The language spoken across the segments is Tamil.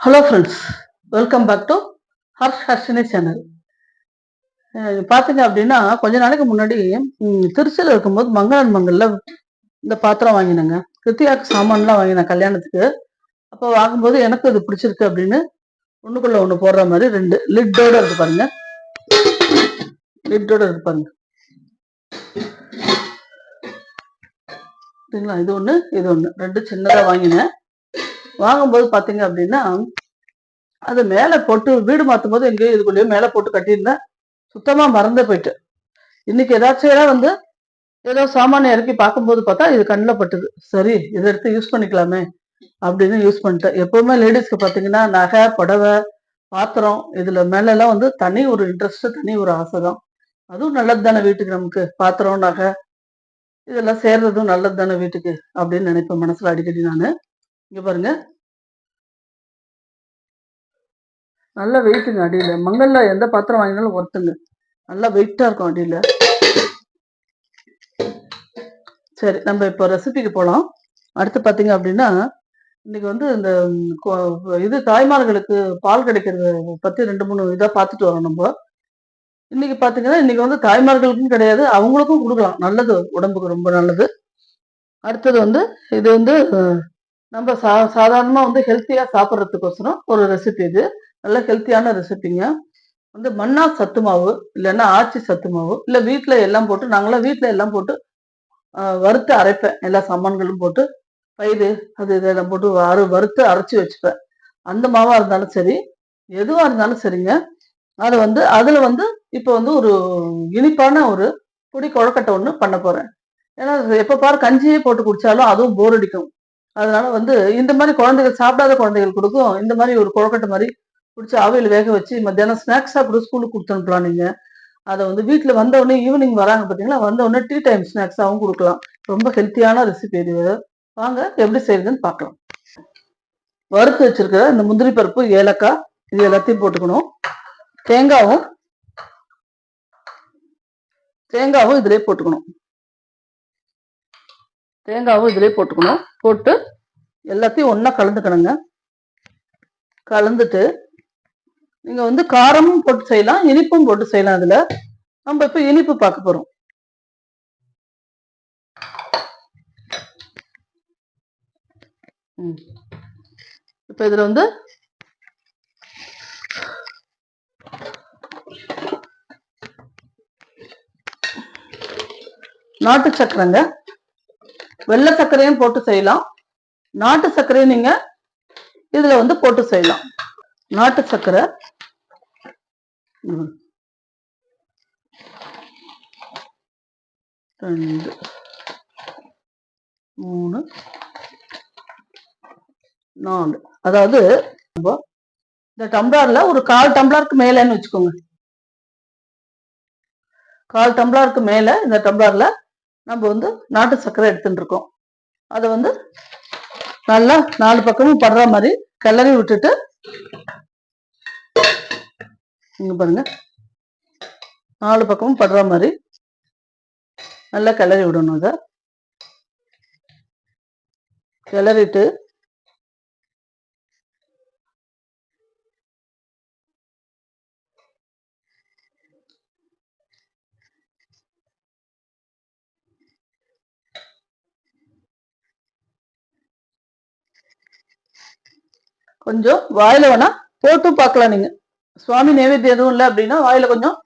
Hello friends welcome back to Harsh Harshini channel பார்த்தீங்க அப்படின்னா கொஞ்ச நாளைக்கு முன்னாடி திருச்சியில் இருக்கும்போது மங்களன் மங்கல்ல இந்த பாத்திரம் வாங்கினேங்க. கிருத்தியாக்கு சாமான்லாம் வாங்கினேன் கல்யாணத்துக்கு. அப்போ வாங்கும்போது எனக்கு இது பிடிச்சிருக்கு அப்படின்னு ஒன்றுக்குள்ளே ஒன்று போடுற மாதிரி ரெண்டு லிட்டோட இருக்கு பாருங்க. லிட்டோட இருக்கு பாருங்க. சரிங்களா? இது ஒன்று இது ஒன்று ரெண்டு சின்னதாக வாங்கினேன். வாங்கும்போது பார்த்தீங்க அப்படின்னா அது மேலே போட்டு வீடு மாற்றும் போது எங்கேயோ இதுக்குள்ளேயே மேலே போட்டு கட்டியிருந்தேன் சுத்தமாக மறந்து போயிட்டு. இன்னைக்கு ஏதாச்சும் வந்து ஏதோ சாமானிய இறக்கி பார்க்கும்போது பார்த்தா இது கண்ணில் பட்டுது. சரி இதை எடுத்து யூஸ் பண்ணிக்கலாமே அப்படின்னு யூஸ் பண்ணிட்டேன். எப்பவுமே லேடிஸ்க்கு பார்த்தீங்கன்னா நகை புடவை பாத்திரம் இதுல மேல வந்து தனி ஒரு இன்ட்ரெஸ்ட் தனி ஒரு ஆசை தான். அதுவும் நல்லது தானே வீட்டுக்கு நமக்கு. பாத்திரம் நகை இதெல்லாம் சேர்றதும் நல்லது தானே வீட்டுக்கு அப்படின்னு நினைப்பேன் மனசுல அடிக்கடி நான். இங்கே பாருங்க. நல்லா வெயிட்டுங்க அடியில். மங்கல்ல எந்த பாத்திரம் வாங்கினாலும் ஒருத்துங்க நல்லா வெயிட்டாக இருக்கும் அடியில். சரி நம்ம இப்போ ரெசிபிக்கு போகலாம் அடுத்து பார்த்தீங்க அப்படின்னா இன்னைக்கு வந்து இந்த இது தாய்மார்களுக்கு பால் கிடைக்கிறத பற்றி ரெண்டு மூணு இதாக பார்த்துட்டு வரோம் நம்ம. இன்னைக்கு பார்த்தீங்கன்னா இன்னைக்கு வந்து தாய்மார்களுக்கும் கிடையாது அவங்களுக்கும் கொடுக்கலாம். நல்லது உடம்புக்கு ரொம்ப நல்லது. அடுத்தது வந்து இது வந்து நம்ம சா சாதாரணமாக வந்து ஹெல்த்தியாக சாப்பிட்றதுக்கோசரம் ஒரு ரெசிபி இது. நல்ல ஹெல்த்தியான ரெசிபிங்க வந்து மண்ணா சத்து மாவு இல்லைன்னா ஆச்சி சத்து மாவு இல்லை வீட்டில் எல்லாம் போட்டு நாங்களாம் வீட்டில் எல்லாம் போட்டு வறுத்து அரைப்பேன். எல்லா சாமான்களும் போட்டு பயிறு அது இதெல்லாம் போட்டு அறு வறுத்து அரைச்சி வச்சுப்பேன். அந்த மாவாக இருந்தாலும் சரி எதுவாக இருந்தாலும் சரிங்க. அதை வந்து அதில் வந்து இப்போ வந்து ஒரு இனிப்பான ஒரு பொடி கொழக்கட்டை ஒன்று பண்ண போகிறேன் ஏன்னா எப்போ பாரு கஞ்சியே போட்டு குடித்தாலும் அதுவும் போர் அடிக்கும். அதனால வந்து இந்த மாதிரி குழந்தைகள் சாப்பிடாத குழந்தைகள் கொடுக்கும். இந்த மாதிரி ஒரு கொழக்கட்டை மாதிரி பிடிச்சி அவையில் வேக வச்சு மத்தியானம் ஸ்நாக்ஸாக கூட ஸ்கூலுக்கு கொடுத்து அனுப்பலாம் நீங்க. அதை வந்து வீட்டில் வந்தவுடனே ஈவினிங் வராங்க பார்த்தீங்களா வந்த உடனே டீ டைம் ஸ்நாக்ஸாகவும் கொடுக்கலாம். ரொம்ப ஹெல்த்தியான ரெசிபி இது வாங்க எப்படி செய்யுதுன்னு பார்க்கலாம். வறுத்து வச்சிருக்கிற இந்த முந்திரி பருப்பு ஏலக்காய் இது எல்லாத்தையும் போட்டுக்கணும். தேங்காவும் தேங்காவும் இதுலேயே போட்டுக்கணும். தேங்காவும் இதுலேயே போட்டுக்கணும். போட்டு எல்லாத்தையும் ஒன்றா கலந்துக்கணுங்க. கலந்துட்டு நீங்கள் வந்து காரமும் போட்டு செய்யலாம் இனிப்பும் போட்டு செய்யலாம் அதில் நம்ம இப்போ இனிப்பு பார்க்க போகிறோம் ம். இதில் வந்து நாட்டு சக்கரைங்க. வெள்ளை சர்க்கரையும் போட்டு செய்யலாம். நாட்டு சர்க்கரையும் நீங்க இதுல வந்து போட்டு செய்யலாம். நாட்டு சர்க்கரை. ரெண்டு. மூணு. நாலு. அதாவது இந்த டம்ளர்ல ஒரு கால் டம்ளருக்கு மேலன்னு வச்சுக்கோங்க. கால் டம்ளருக்கு மேல இந்த டம்ளர்ல நம்ம வந்து நாட்டு சர்க்கரை எடுத்துட்டு இருக்கோம் அதை வந்து நல்லா நாலு பக்கமும் படுற மாதிரி கிளறி விட்டுட்டு இங்க பாருங்க. நாலு பக்கமும் படுற மாதிரி நல்லா கிளறி விடணும் இதை கிளறிட்டு கொஞ்சம் வாயில வேணா போட்டும் பார்க்கலாம் நீங்க. சுவாமி நைவேத்தியம் எதுவும் இல்லை அப்படின்னா வாயில கொஞ்சம்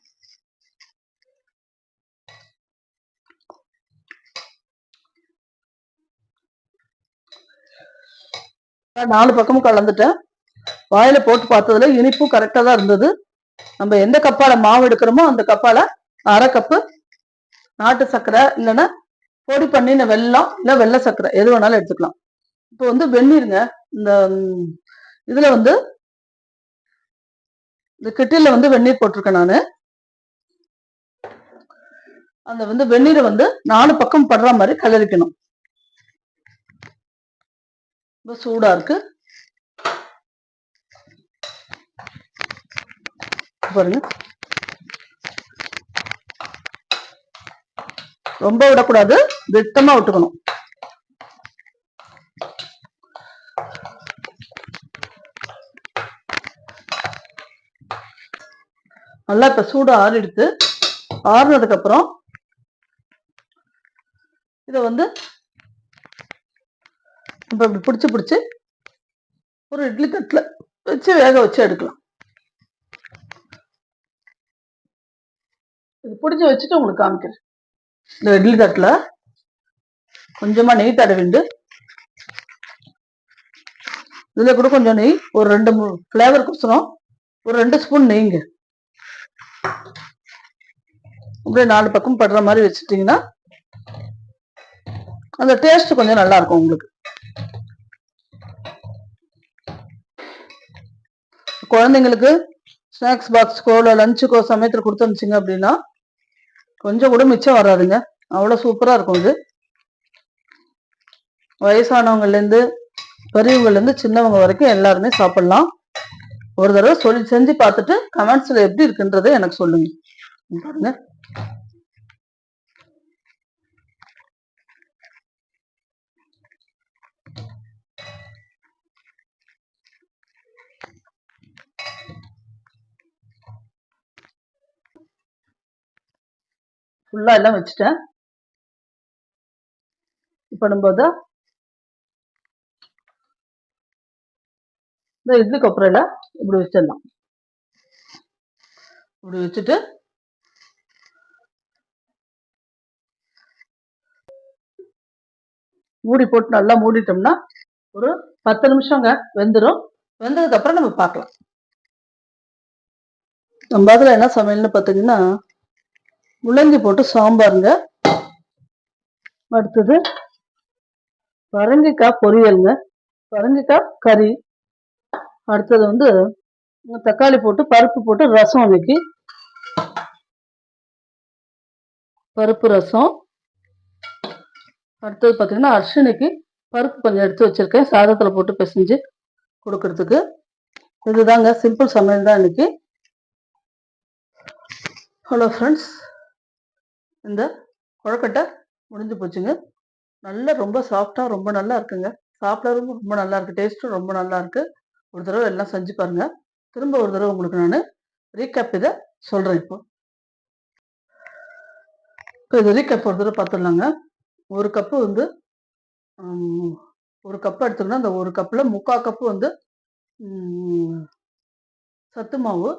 நாலு பக்கமும் கலந்துட்டேன். வாயில போட்டு பார்த்ததுல இனிப்பும் கரெக்டா தான் இருந்தது. நம்ம எந்த கப்பால மாவு எடுக்கிறோமோ அந்த கப்பால அரை கப்பு நாட்டு சர்க்கரை இல்லைன்னா பொடி பண்ணின வெல்லம் இல்லை வெள்ளை சர்க்கரை எது வேணாலும் எடுத்துக்கலாம். இப்போ வந்து வெந்நீருங்க. இந்த இதுல வந்து இந்த கெட்டில வந்து வெந்நீர் போட்டிருக்கேன் நானு. அந்த வந்து வெந்நீரை வந்து நாலு பக்கம் படுற மாதிரி கலரிக்கணும். ரொம்ப சூடா இருக்கு. பாருங்க. ரொம்ப விடக்கூடாது. வெட்டமா விட்டுக்கணும். நல்லா இப்போ சூடு ஆறிடுத்து. ஆறுனதுக்கப்புறம் இதை வந்து இப்போ இப்படி பிடிச்சி பிடிச்சி ஒரு இட்லி தட்டில் வச்சு வேக வச்சு எடுக்கலாம். இது பிடிச்சி வச்சுட்டு உங்களுக்கு காமிக்கிறேன். இந்த இட்லி தட்டில் கொஞ்சமாக நெய் தடவிண்டு இதில் கூட கொஞ்சம் நெய் ஒரு ரெண்டு மூணு ஃப்ளேவர் குசரம் ஒரு ரெண்டு ஸ்பூன் நெய்ங்க. அப்படியே நாலு பக்கம் படுற மாதிரி வச்சுட்டீங்கன்னா அந்த டேஸ்ட் கொஞ்சம் நல்லா இருக்கும் உங்களுக்கு. குழந்தைங்களுக்கு ஸ்நாக்ஸ் பாக்ஸ்க்கோ இல்லை லஞ்சுக்கோ சமயத்தில் கொடுத்து அப்படின்னா கொஞ்சம் கூட மிச்சம் வராதுங்க. அவ்வளோ சூப்பராக இருக்கும் இது. வயசானவங்கலேருந்து பெரியவங்கலேருந்து சின்னவங்க வரைக்கும் எல்லாருமே சாப்பிடலாம். ஒரு தடவை சொல்லி செஞ்சு பார்த்துட்டு கமெண்ட்ஸ்ல எப்படி இருக்குன்றதை எனக்கு சொல்லுங்க. பாருங்க. ஃபுல்லா எல்லாம் வச்சுட்டேன். இப்போ நம்ம இதை இந்த இட்லி கொப்பரையில இப்படி வச்சிடலாம். இப்படி வச்சுட்டு மூடி போட்டு நல்லா மூடிட்டோம்னா ஒரு பத்து நிமிஷங்க வெந்துடும் வெந்ததுக்கு அப்புறம் நம்ம பார்க்கலாம். நம்ம அதில் என்ன சமையல்னு பார்த்தீங்கன்னா முள்ளங்கி போட்டு சாம்பாருங்க. அடுத்தது பரங்கிக்காய் பொரியலுங்க. பரங்கிக்காய் கறி. அடுத்தது வந்து தக்காளி போட்டு பருப்பு போட்டு ரசம் வைக்கி. பருப்பு ரசம். அடுத்தது பார்த்தீங்கன்னா அர்ஷனுக்கு பருப்பு கொஞ்சம் எடுத்து வச்சிருக்கேன். சாதத்தில் போட்டு பிசைஞ்சு கொடுக்கறதுக்கு. இதுதாங்க சிம்பிள் சமையல் தான் இன்னைக்கு. ஹலோ ஃப்ரெண்ட்ஸ் இந்த கொழக்கட்டை முடிஞ்சு போச்சுங்க. நல்லா ரொம்ப சாஃப்டாக ரொம்ப நல்லா இருக்குங்க. சாப்பிடவும் ரொம்ப நல்லா இருக்கு. டேஸ்ட்டும் ரொம்ப நல்லாயிருக்கு ஒரு தடவை எல்லாம் செஞ்சு பாருங்க. திரும்ப ஒரு தடவை உங்களுக்கு நான் ரீகேப் இதை சொல்கிறேன் இப்போ. இப்போ இது ரீகேப் ஒரு தடவை பார்த்துடலாங்க ஒரு கப்பு வந்து ஒரு கப் எடுத்துக்கணும் அந்த ஒரு கப்பில் முக்கால் கப்பு வந்து சத்து மாவு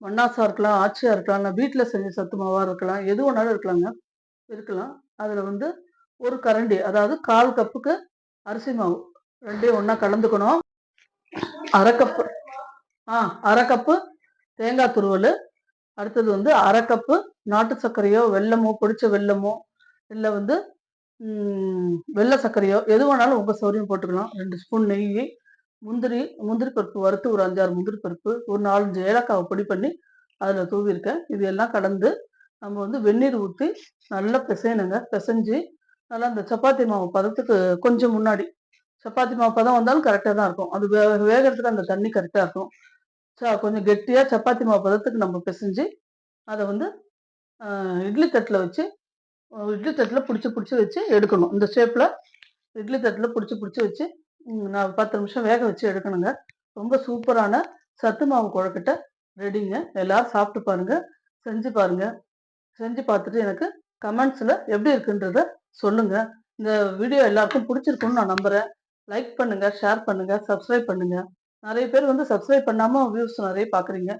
மண்ணாசாக இருக்கலாம் ஆச்சியாக இருக்கலாம் இல்லை வீட்டில் செஞ்ச சத்து மாவாக இருக்கலாம் எது வேணாலும் இருக்கலாங்க. இருக்கலாம். அதில் வந்து ஒரு கரண்டி அதாவது கால் கப்புக்கு அரிசி மாவு ரெண்டையும் ஒன்றா கலந்துக்கணும். அரைக்கப்பு. ஆ அரை கப்பு தேங்காய் துருவல். அடுத்தது வந்து அரை கப்பு நாட்டு சர்க்கரையோ வெல்லமோ பொடிச்ச வெல்லமோ இல்லை வந்து வெள்ளை சர்க்கரையோ எது வேணாலும் உங்கள் சௌரியம் போட்டுக்கலாம். ரெண்டு ஸ்பூன் நெய் முந்திரி முந்திரி பருப்பு வறுத்து ஒரு அஞ்சாறு முந்திரி பருப்பு ஒரு நாலஞ்சு ஏலக்காவை பொடி பண்ணி அதில் தூவிருக்கேன் இது எல்லாம் கலந்து நம்ம வந்து வெந்நீர் ஊற்றி நல்லா பிசையணுங்க. பிசைஞ்சு நல்லா அந்த சப்பாத்தி மாவு பதத்துக்கு கொஞ்சம் முன்னாடி சப்பாத்தி மாவு பதம் வந்தாலும் கரெக்டாக தான் இருக்கும். அது வே வேகிறதுக்கு அந்த தண்ணி கரெக்டாக இருக்கும். ச கொஞ்சம் கெட்டியாக சப்பாத்தி மாவு பதத்துக்கு நம்ம பிசைஞ்சு அதை வந்து இட்லி தட்டில் வச்சு இட்லி தட்டில் பிடிச்சி பிடிச்சி வச்சு எடுக்கணும். இந்த ஷேப்பில் இட்லி தட்டில் பிடிச்சி பிடிச்சி வச்சு நான் பத்து நிமிஷம் வேக வச்சு எடுக்கணுங்க. ரொம்ப சூப்பரான சத்து மாவு குழக்கட்டை ரெடிங்க. எல்லோரும் சாப்பிட்டு பாருங்க. செஞ்சு பாருங்கள் செஞ்சு பார்த்துட்டு எனக்கு கமெண்ட்ஸில் எப்படி இருக்குன்றத சொல்லுங்கள் இந்த வீடியோ எல்லாருக்கும் பிடிச்சிருக்குன்னு நான் நம்புகிறேன் லைக் பண்ணுங்க ஷேர் பண்ணுங்க சப்ஸ்கிரைப் பண்ணுங்க. நிறைய பேர் வந்து சப்ஸ்கிரைப் பண்ணாம வியூஸ் நிறைய பார்க்குறீங்க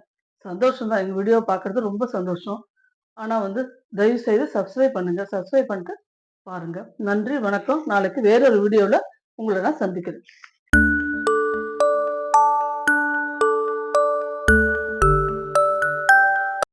சந்தோஷம் தான் எங்கள் வீடியோ பார்க்கறது ரொம்ப சந்தோஷம். ஆனால் வந்து தயவு செய்து சப்ஸ்கிரைப் பண்ணுங்க. சப்ஸ்கிரைப் பண்ணிட்டு பாருங்க. நன்றி வணக்கம். நாளைக்கு வேறொரு வீடியோவில் உங்களை நான் சந்திக்கிறேன்.